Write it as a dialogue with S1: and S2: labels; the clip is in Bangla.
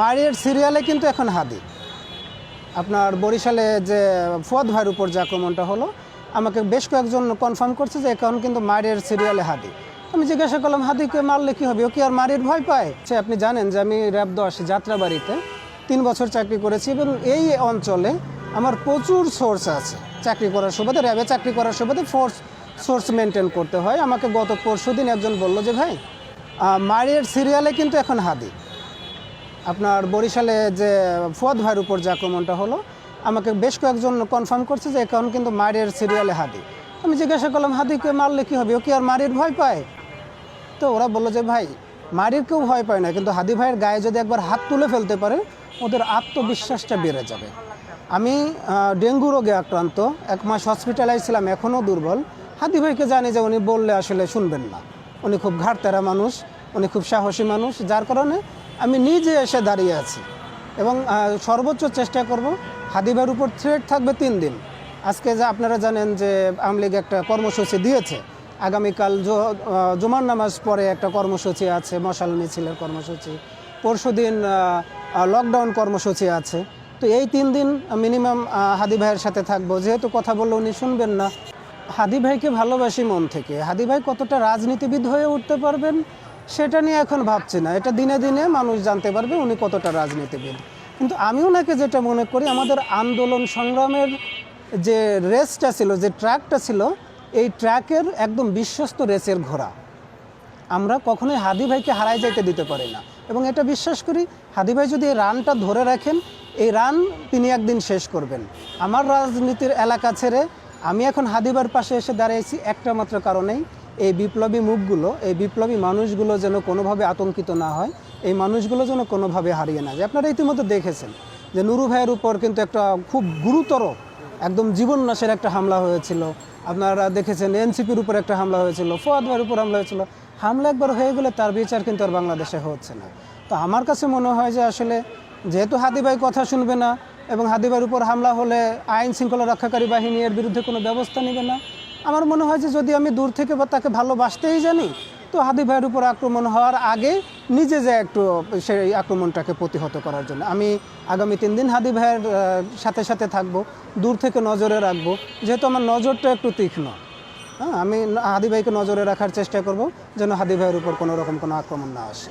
S1: মারিয়ার সিরিয়ালে কিন্তু এখন হাদি। আপনার বরিশালে যে ফুয়াদ ভাইয়ের উপর যে আক্রমণটা হলো, আমাকে বেশ কয়েকজন কনফার্ম করছে যে এখন কিন্তু মারিয়ার সিরিয়ালে হাদি। আমি জিজ্ঞাসা করলাম, হাদিকে মারলে কি হবে? ও কি আর মারির ভয় পায়? সে, আপনি জানেন যে আমি র্যাব দশ যাত্রাবাড়িতে তিন বছর চাকরি করেছি এবং এই অঞ্চলে আমার প্রচুর সোর্স আছে। চাকরি করার সুবাদে, র্যাবে চাকরি করার সুবাদে ফোর্স সোর্স মেনটেন করতে হয়। আমাকে গত পরশু দিন একজন বলল যে, ভাই মারিয়ার সিরিয়ালে কিন্তু এখন হাদি। আপনার বরিশালে যে ফুয়াদ ভাইয়ের উপর যে আক্রমণটা হলো, আমাকে বেশ কয়েকজন কনফার্ম করছে যে এখন কিন্তু মারের সিরিয়ালে হাদি। আমি জিজ্ঞাসা করলাম, হাদিকে মারলে কী হবে? ও কি আর মারির ভয় পায়? তো ওরা বলল যে, ভাই মারির কেউ ভয় পায় না, কিন্তু হাদি ভাইয়ের গায়ে যদি একবার হাত তুলে ফেলতে পারে, ওদের আত্মবিশ্বাসটা বেড়ে যাবে। আমি ডেঙ্গু রোগে আক্রান্ত, এক মাস হসপিটালাইজ ছিলাম, এখনও দুর্বল। হাদি ভাইকে জানি যে উনি বললে আসলে শুনবেন না। উনি খুব ঘাটতেরা মানুষ, উনি খুব সাহসী মানুষ, যার কারণে আমি নিজে এসে দাঁড়িয়ে আছি এবং সর্বোচ্চ চেষ্টা করব হাদিবার উপর থ্রেড থাকবে তিন দিন। আজকে যা আপনারা জানেন যে আওয়ামী লীগ একটা কর্মসূচি দিয়েছে। আগামীকাল জুমার নামাজ পরে একটা কর্মসূচি আছে, মশাল মিছিলের কর্মসূচি। পরশু দিন লকডাউন কর্মসূচি আছে। তো এই তিন দিন মিনিমাম হাদি ভাইয়ের সাথে থাকব। যেহেতু কথা বললে উনি শুনবেন না। হাদি ভাইকে ভালোবাসি মন থেকে। হাদি ভাই কতটা রাজনীতিবিদ হয়ে উঠতে পারবেন? সেটা নিয়ে এখন ভাবছি না। এটা দিনে দিনে মানুষ জানতে পারবে উনি কতটা রাজনীতিবিদ। কিন্তু আমি ওনাকে যেটা মনে করি, আমাদের আন্দোলন সংগ্রামের যে রেসটা ছিল, যে ট্র্যাকটা ছিল, এই ট্র্যাকের একদম বিশ্বস্ত রেসের ঘোড়া। আমরা কখনোই হাদি ভাইকে হারাই যাইতে দিতে পারি না। এবং এটা বিশ্বাস করি, হাদি ভাই যদি এই রানটা ধরে রাখেন, এই রান তিনি একদিন শেষ করবেন। আমার রাজনীতির এলাকা ছেড়ে আমি এখন হাদিবার পাশে এসে দাঁড়িয়েছি, একটা মাত্র কারণেই এই বিপ্লবী মুখগুলো, এই বিপ্লবী মানুষগুলো যেন কোনোভাবে আতঙ্কিত না হয়, এই মানুষগুলো যেন কোনোভাবে হারিয়ে না যায়। আপনারা ইতিমধ্যে দেখেছেন যে নুরু ভাইয়ের উপর কিন্তু একটা খুব গুরুতর একদম জীবন নাশের একটা হামলা হয়েছিল। আপনারা দেখেছেন এনসিপির উপর একটা হামলা হয়েছিল, ফোয়াদ ভাইয়ের উপর হামলা হয়েছিল। হামলা একবার হয়ে গেলে তার বিচার কিন্তু আর বাংলাদেশে হচ্ছে না। তো আমার কাছে মনে হয় যে আসলে যেহেতু হাদিভাই কথা শুনবে না এবং হাদিভাইয়ের উপর হামলা হলে আইন শৃঙ্খলা রক্ষাকারী বাহিনী এর বিরুদ্ধে কোনো ব্যবস্থা নেবে না আমার মনে হয় যে যদি আমি দূর থেকে বা তাকে ভালোবাসতেই জানি, তো হাদি ভাইয়ের উপর আক্রমণ হওয়ার আগে নিজে যে একটু সেই আক্রমণটাকে প্রতিহত করার জন্য। আমি আগামী তিন দিন হাদি ভাইয়ের সাথে সাথে থাকব, দূর থেকে নজরে রাখব, যেহেতু আমার নজরটা একটু তীক্ষ্ণ। হ্যাঁ আমি হাদি ভাইকে নজরে রাখার চেষ্টা করব যেন হাদি ভাইয়ের উপর কোনো রকম কোনো আক্রমণ না আসে।